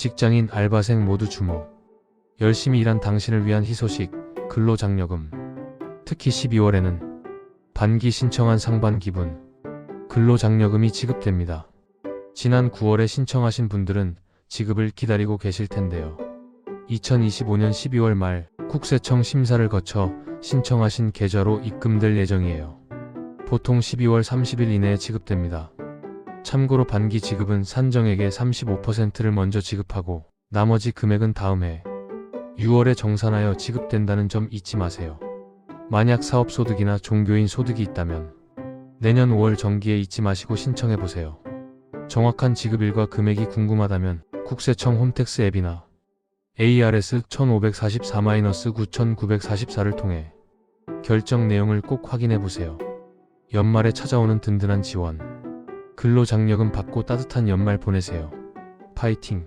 직장인, 알바생 모두 주목. 열심히 일한 당신을 위한 희소식, 근로장려금. 특히 12월에는 반기 신청한 상반 기분, 근로장려금이 지급됩니다. 지난 9월에 신청하신 분들은 지급을 기다리고 계실 텐데요. 2025년 12월 말 국세청 심사를 거쳐 신청하신 계좌로 입금될 예정이에요. 보통 12월 30일 이내에 지급됩니다. 참고로 반기 지급은 산정액의 35%를 먼저 지급하고 나머지 금액은 다음 해 6월에 정산하여 지급된다는 점 잊지 마세요. 만약 사업소득이나 종교인 소득이 있다면 내년 5월 정기에 잊지 마시고 신청해 보세요. 정확한 지급일과 금액이 궁금하다면 국세청 홈택스 앱이나 ARS 1544-9944를 통해 결정 내용을 꼭 확인해 보세요. 연말에 찾아오는 든든한 지원. 근로장려금 받고 따뜻한 연말 보내세요. 파이팅!